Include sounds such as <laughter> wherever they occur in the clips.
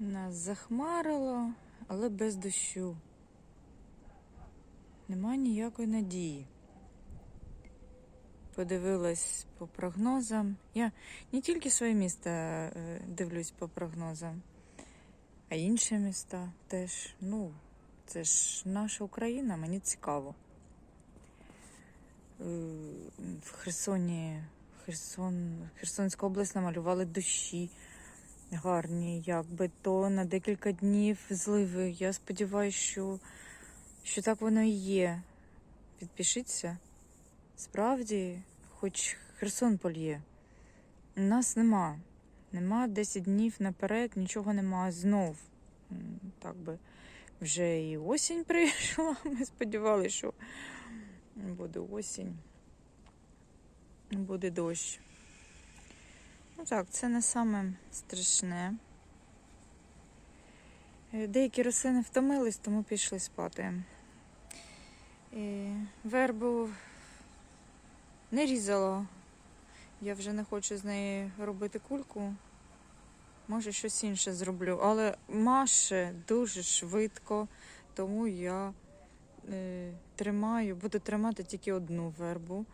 Нас захмарило, але без дощу. Нема ніякої надії. Подивилась по прогнозам. Я не тільки своє місто е, дивлюсь по прогнозам, а інші міста теж. Ну, це ж наша Україна, мені цікаво. Е, В Херсоні, Херсон, Херсонська область намалювали дощі гарні, якби то на декілька днів зливи. Я сподіваюся, що, що так воно і є. Підпишіться. Справді, хоч Херсон польє. У нас нема. Нема 10 днів наперед, нічого нема знов. Так би вже і осінь <laughs> прийшла. Ми сподівалися, що буде осінь. Буде дощ. Ну так, це не саме страшне. Е, Деякі рослини втомились, тому пішли спати. І вербу не різала. Я вже не хочу з неї робити кульку. Може, щось інше зроблю. Але маше дуже швидко, тому я е, тримаю, буду тримати тільки одну вербу,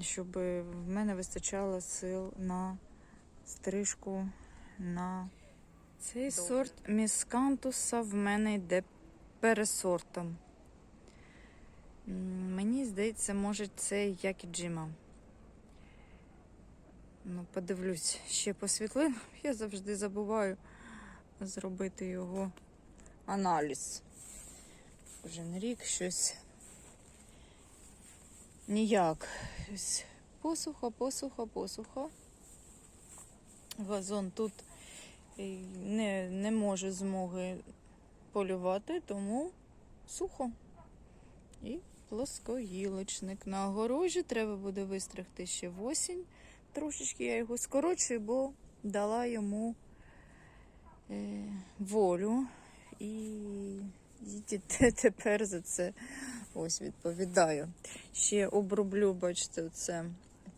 щоб в мене вистачало сил на стрижку на цей Добре. сорт міскантуса в мене йде пересортом. Мені здається, може, це як і Джима. Ну, подивлюсь ще по світлинам. <laughs> Я завжди забуваю зробити його аналіз. Кожен рік щось ніяк. Ось Посухо, посухо, посухо. Вазон тут не, не може змоги полювати, тому сухо. І плоскогілочник. На огорожі треба буде вистригти ще в осінь. Трошечки я його скорочую, бо дала йому е, волю. І тепер за це ось відповідаю. Ще оброблю, бачите, це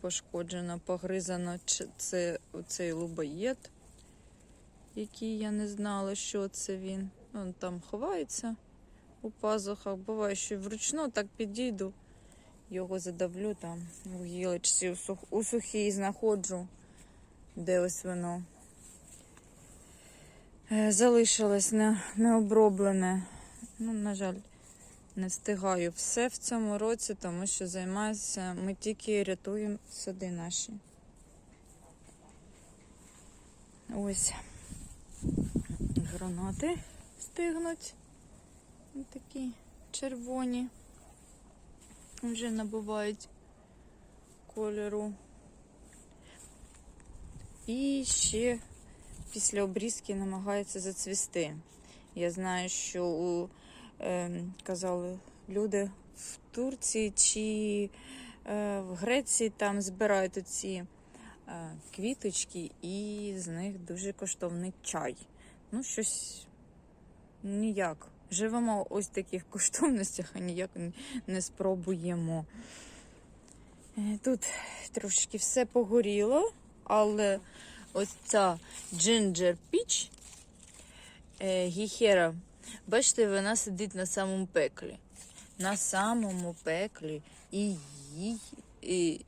пошкоджено, погризано. Це оцей лубоєд, який я не знала, що це він. Він там ховається у пазухах. Буває, що вручну так підійду, його задавлю там у гілочці, у сухій знаходжу, де ось воно. Е, Залишилось не, необроблене. Ну, на жаль, не встигаю все в цьому році, тому що займаюся, ми тільки рятуємо сади наші. Ось гранати стигнуть. Ось такі червоні. Вже набувають кольору. І ще після обрізки намагаються зацвісти. Я знаю, що у, казали люди в Турції чи е, в Греції там збирають ці е, квіточки, і з них дуже коштовний чай. Ну, щось ніяк. Живемо ось в таких коштовностях, а ніяк не спробуємо. Е, Тут трошки все погоріло, але ось ця Peach е, гіхера, бачите, вона сидить на самому пеклі. На самому пеклі і їй і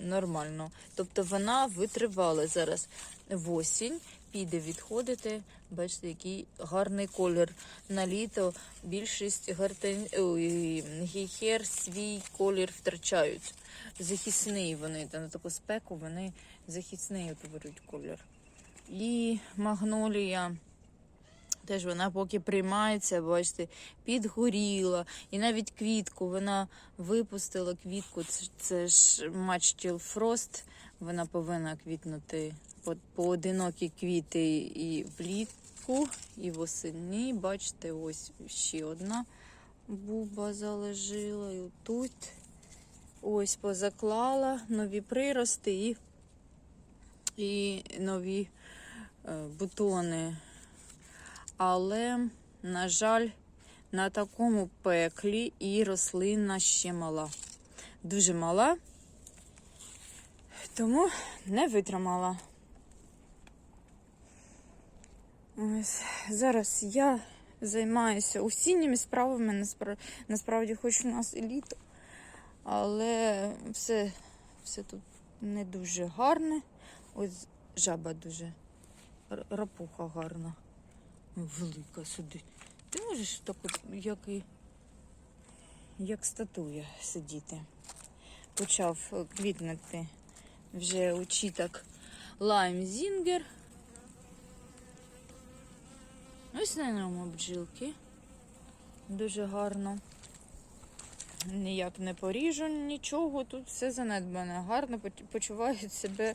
нормально. Тобто вона витривала зараз в осінь, піде відходити. Бачите, який гарний колір. На літо більшість гартен... Ой, гіхер свій колір втрачають. Захисний вони, на таку спеку вони захисний утворюють колір. І магнолія. Теж вона поки приймається, бачите, підгоріла. І навіть квітку вона випустила квітку. Це, це ж матчтіл Фрост. Вона повинна квітнути по- поодинокі квіти і влітку, і восени. Бачите, ось ще одна буба залежила. І тут ось позаклала нові прирости і, і нові е, бутони. Але, на жаль, на такому пеклі і рослина ще мала. Дуже мала, тому не витримала. Ось, зараз я займаюся осінніми справами. Насправді, хоч у нас і але все, все тут не дуже гарне. Ось жаба дуже рапуха гарна. Велика сидить. Ти можеш так от, як і як статуя сидіти. Почав е, квітнути вже учіток лайм зінгер. Ось на ньому бджілки. Дуже гарно. Ніяк не поріжу нічого, тут все занедбане. Гарно поч- почувають себе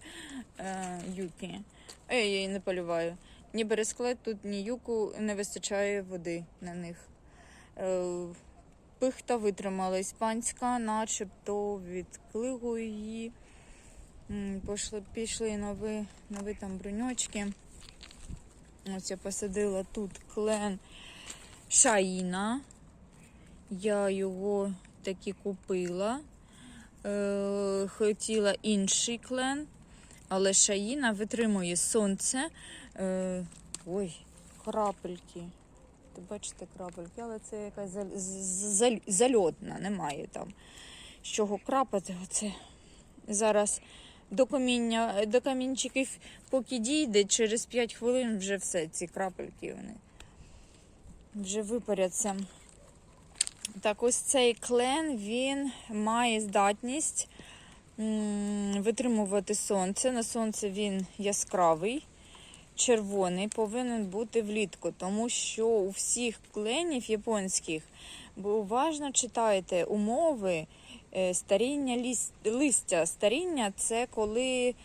е, юки. Е, я її не полюваю. Ні бересклет, тут ні юку не вистачає води на них. Е, пихта витримала іспанська, начебто від клигу її. Пішли, пішли нові, нові там бруньочки. Ось я посадила тут клен Шаїна. Я його таки купила. Е, хотіла інший клен, але шаїна витримує сонце. Е, ой, крапельки. Ти бачите крапельки, але це якась заль- зальотна, немає там. З чого крапати, оце зараз до каміння, до камінчиків, поки дійде, через 5 хвилин вже все, ці крапельки вони вже випаряться. Так, ось цей клен він має здатність витримувати сонце. На сонце він яскравий, червоний, повинен бути влітку, тому що у всіх кленів японських, бо уважно читайте умови е, старіння листя. Старіння це коли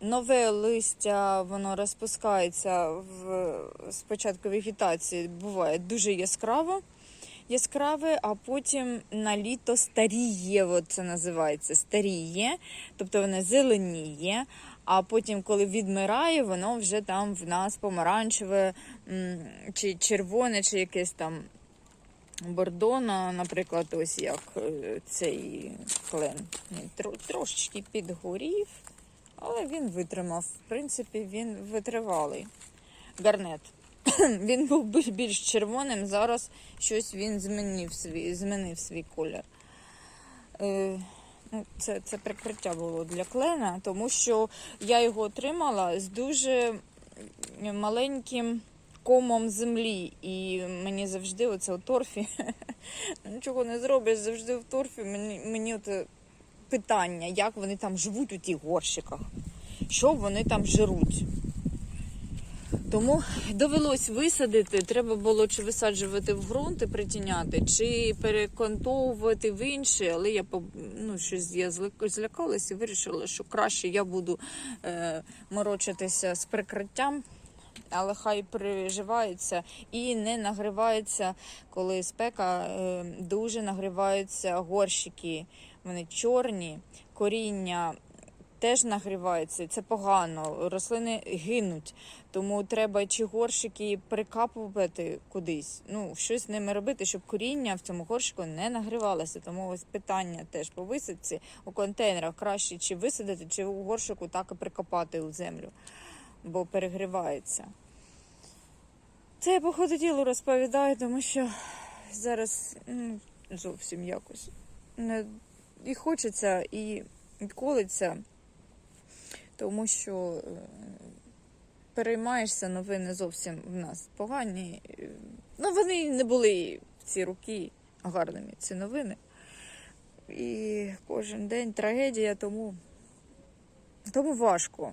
нове листя воно розпускається в спочатку вегетації, буває дуже яскраво яскраве, а потім на літо старіє, це називається старіє, тобто воно зеленіє, а потім, коли відмирає, воно вже там в нас помаранчеве чи червоне, чи якесь там бордона, наприклад, ось як е, цей клен. Трошечки підгорів, але він витримав. В принципі, він витривалий. Гарнет. <clears throat> Він був більш- червоним, зараз щось він змінив свій, змінив свій колір. Е, ну, це, це прикриття було для клена, тому що я його отримала з дуже маленьким комом землі. І мені завжди оце у торфі. <laughs> Нічого не зробиш, завжди в торфі. Мені, мені от питання, як вони там живуть у тих горщиках, що вони там жируть. Тому довелось висадити. Треба було чи висаджувати в ґрунт і притіняти, чи перекантовувати в інше. Але я ну, щось я злякалась і вирішила, що краще я буду е, морочитися з прикриттям, але хай приживається і не нагрівається, коли спека е, дуже нагріваються горщики. Вони чорні, коріння теж нагрівається, це погано. Рослини гинуть. Тому треба чи горщики прикапувати кудись, ну щось з ними робити, щоб коріння в цьому горщику не нагрівалося. Тому ось питання теж по висадці у контейнерах краще чи висадити, чи у горщику так і прикопати у землю, бо перегрівається. Це я по ходу ділу розповідаю, тому що зараз ну, зовсім якось не і хочеться, і колиться, тому що е, переймаєшся, новини зовсім в нас погані. Е, Ну, вони не були в ці роки гарними, ці новини. І кожен день трагедія, тому, тому важко.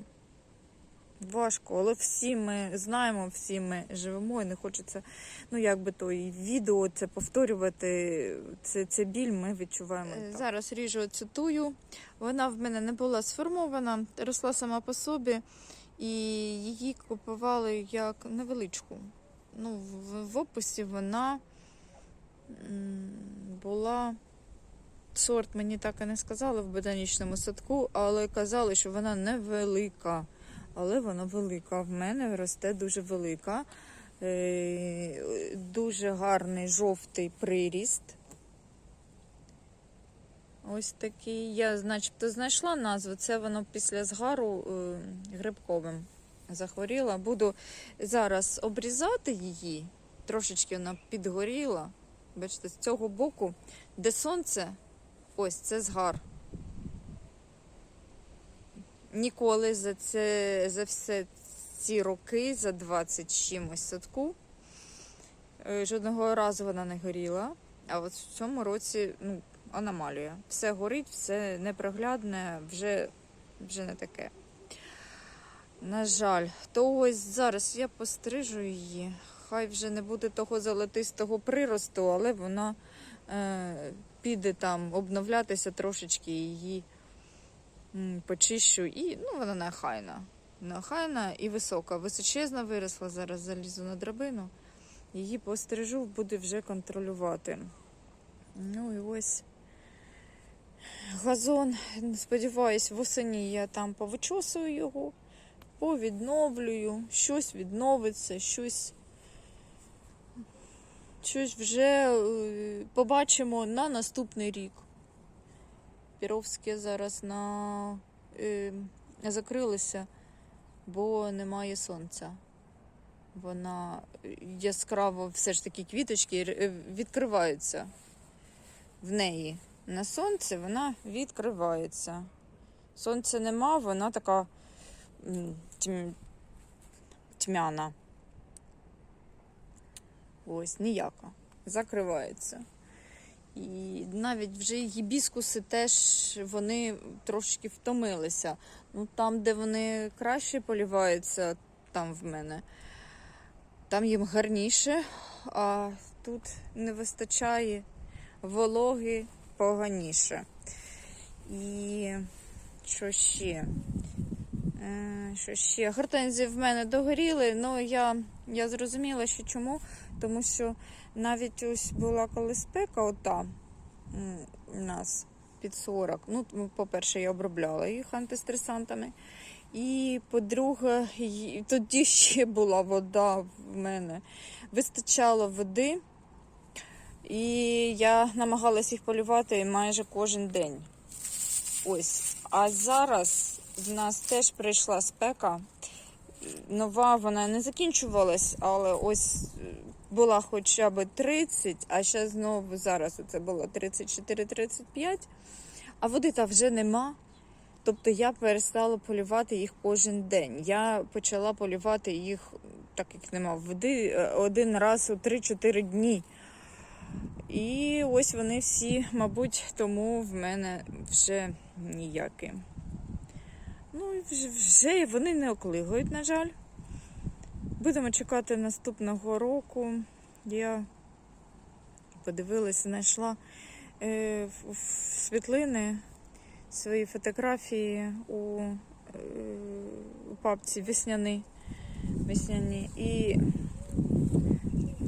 Важко, але всі ми знаємо, всі ми живемо, і не хочеться, ну як би то і відео це повторювати. Це, це біль ми відчуваємо. Зараз ріжу цитую. Вона в мене не була сформована, росла сама по собі, і її купували як невеличку. Ну, в, в описі вона була. Сорт мені так і не сказали в ботанічному садку, але казали, що вона невелика але вона велика. В мене росте дуже велика, Е, дуже гарний жовтий приріст. Ось такий. Я, начебто, знайшла назву. Це воно після згару е, грибковим. захворіла. Буду зараз обрізати її. Трошечки вона підгоріла. Бачите, з цього боку, де сонце, ось це згар. Ніколи за це за все ці роки, за 20 чимось садку, е, жодного разу вона не горіла. А от в цьому році ну, аномалія. Все горить, все непроглядне, вже, вже не таке. На жаль, то ось зараз я пострижу її. Хай вже не буде того золотистого приросту, але вона е, піде там обновлятися трошечки її почищу. І ну, вона нехайна. Нехайна і висока. Височезна виросла, зараз залізу на драбину. Її пострижу, буде вже контролювати. Ну і ось газон. Сподіваюсь, восені я там повичосую його, повідновлюю, щось відновиться, щось, щось вже е, побачимо на наступний рік. Піровське зараз на, е, закрилися, бо немає сонця. Вона яскраво, все ж таки квіточки е, відкриваються в неї. На сонце вона відкривається. Сонця нема, вона така тьм- тьмяна. Ось, ніяка. Закривається. І навіть вже гібіскуси теж вони трошки втомилися. Ну, там, де вони краще поліваються, там в мене, там їм гарніше, а тут не вистачає вологи поганіше. І що ще? Е, Що ще? Гортензії в мене догоріли, але я, я зрозуміла, що чому. Тому що навіть ось була коли спека, ота у нас під 40. Ну, по-перше, я обробляла їх антистресантами. І по-друге, тоді ще була вода в мене. Вистачало води. І я намагалась їх полювати майже кожен день. Ось. А зараз в нас теж прийшла спека. Нова вона не закінчувалась, але ось була хоча б 30, а ще знову зараз це було 34-35, а води там вже нема. Тобто я перестала полювати їх кожен день. Я почала полювати їх, так як нема води, е, один раз у 3-4 дні. І ось вони всі, мабуть, тому в мене вже ніякі. Ну, вже, вони не оклигують, на жаль. Будемо чекати наступного року. Я подивилася, знайшла е, світлини свої фотографії у, е, у папці весняні. весняні. І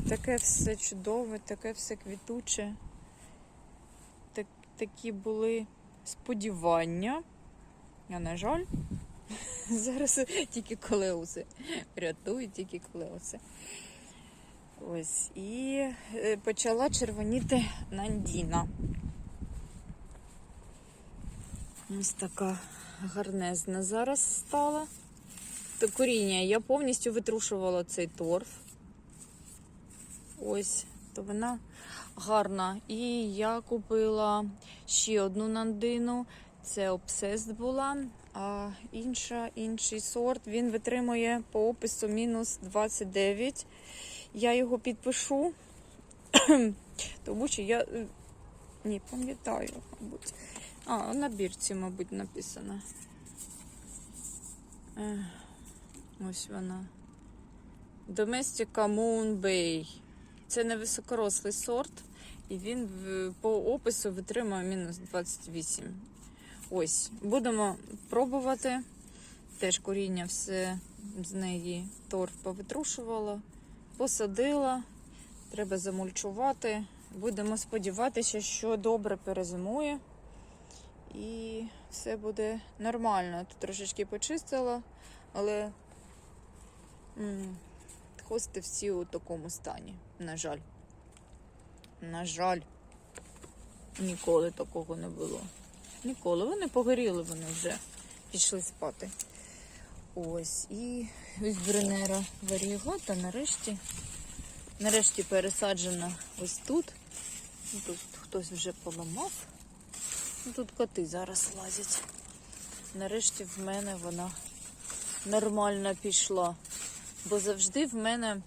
таке все чудове, таке все квітуче. Так, такі були сподівання. А на жаль, <laughs> зараз тільки колеуси. Рятують тільки колеуси. Ось. І е, почала червоніти нандіна. Ось така гарнезна зараз стала. То коріння я повністю витрушувала цей торф. Ось, то вона гарна. І я купила ще одну нандину. Це обсест була, а інша, інший сорт він витримує по опису мінус 29. Я його підпишу, <clears throat> тому що я не пам'ятаю, мабуть. А, на бірці, мабуть, написано. Ось вона. Domestica Moon Bay. Це не високорослий сорт, і він по опису витримує мінус 28. Ось, будемо пробувати. Теж коріння все з неї торф повитрушувала, посадила, треба замульчувати. Будемо сподіватися, що добре перезимує і все буде нормально. Тут трошечки почистила, але м, хости всі у такому стані. На жаль. На жаль, ніколи такого не було. Ніколи. Вони погоріли, вони вже пішли спати. Ось. І ось Бренера варігота нарешті. Нарешті пересаджена ось тут. Тут хтось вже поламав. Ну, Тут коти зараз лазять. Нарешті в мене вона нормально пішла. Бо завжди в мене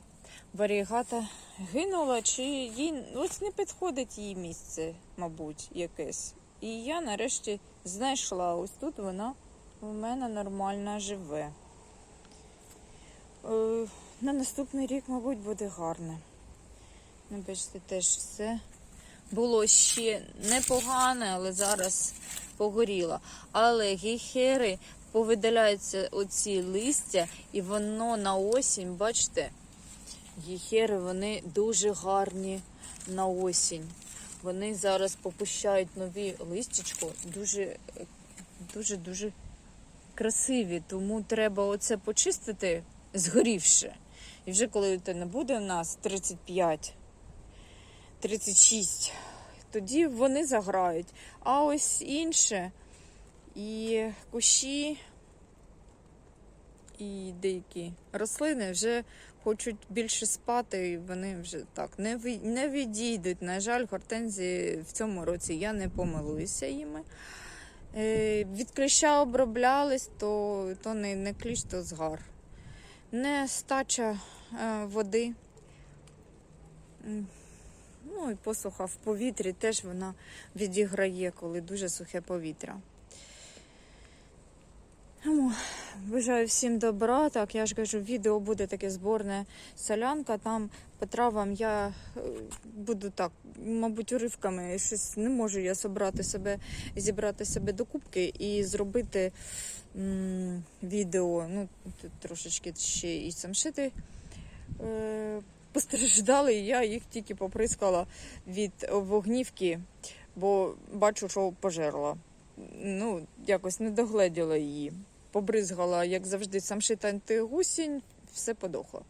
варігата гинула, чи їй ось не підходить їй місце, мабуть, якесь. І я нарешті знайшла. Ось тут вона у мене нормально живе. Е, на наступний рік, мабуть, буде гарне. Ну, бачите, теж все було ще непогане, але зараз погоріло. Але гейхери повидаляються оці листя, і воно на осінь, бачите, гейхери вони дуже гарні на осінь. Вони зараз попущають нові листячко, дуже, дуже, дуже красиві. Тому треба оце почистити згорівше. І вже коли це не буде у нас 35, 36, тоді вони заграють. А ось інше і кущі, і деякі рослини вже хочуть більше спати, і вони вже так не, не відійдуть. На жаль, гортензії в цьому році я не помилуюся їми. Е, від кліща оброблялись, то, то не, не кліщ, то згар. Нестача е, води. Ну і посуха в повітрі теж вона відіграє, коли дуже сухе повітря. Тому бажаю всім добра. Так, я ж кажу, відео буде таке зборне солянка. Там по травам я е, буду так, мабуть, уривками. Щось не можу я собрати себе, зібрати себе до кубки і зробити м, відео. Ну, тут трошечки ще і самшити е, постраждали, і я їх тільки поприскала від вогнівки, бо бачу, що пожерла. Ну, якось не догледіла її. Побризгала, як завжди, самшит антигусінь, все подохло.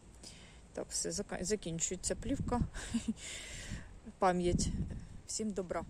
Так, все, закінчується плівка. <laughs> Пам'ять. Всім добра.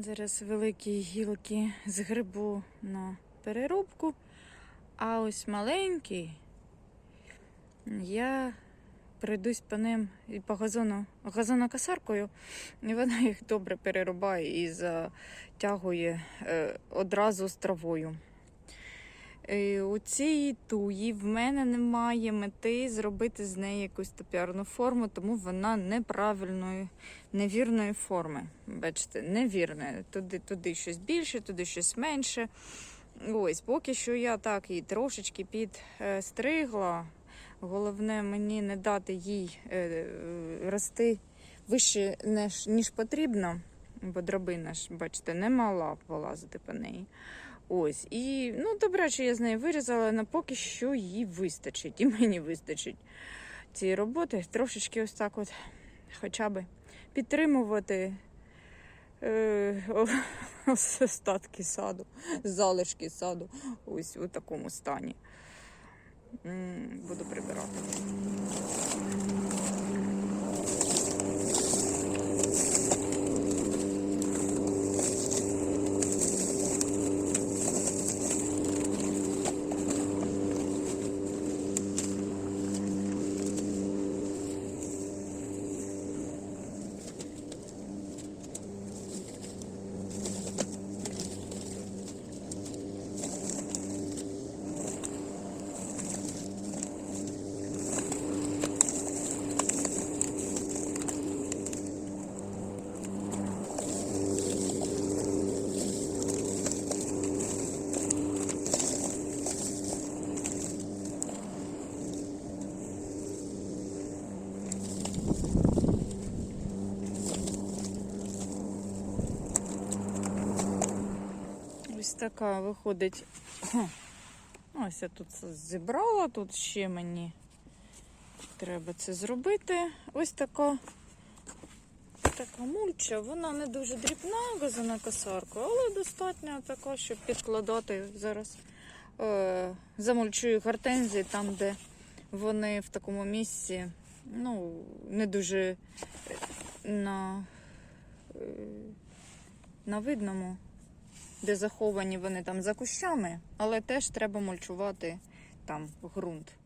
Зараз великі гілки з грибу на переробку, а ось маленькі я пройдусь по ним і по газону газонокосаркою, і вона їх добре перерубає і затягує е, одразу з травою. Е, У цій туї в мене немає мети зробити з неї якусь топіарну форму, тому вона неправильної, невірної форми. Бачите, невірне. Туди, туди щось більше, туди щось менше. Ось, поки що я так її трошечки підстригла. Головне мені не дати їй е, е, рости вище, ніж потрібно, бо драбина ж, бачите, не мала полазити по неї. Ось, і ну добре, що я з неї вирізала, але поки що їй вистачить, і мені вистачить цієї роботи. Трошечки ось так от хоча б підтримувати е, остатки саду, залишки саду, ось у такому стані. Буду прибирати. Ось така виходить. <clears throat> Ось я тут зібрала, тут ще мені треба це зробити. Ось така, така мульча, вона не дуже дрібна, газана косарка, але достатньо така, щоб підкладати зараз. Е, замульчую гортензії там, де вони в такому місці, ну, не дуже е, на, е, на видному де заховані вони там за кущами, але теж треба мульчувати там ґрунт.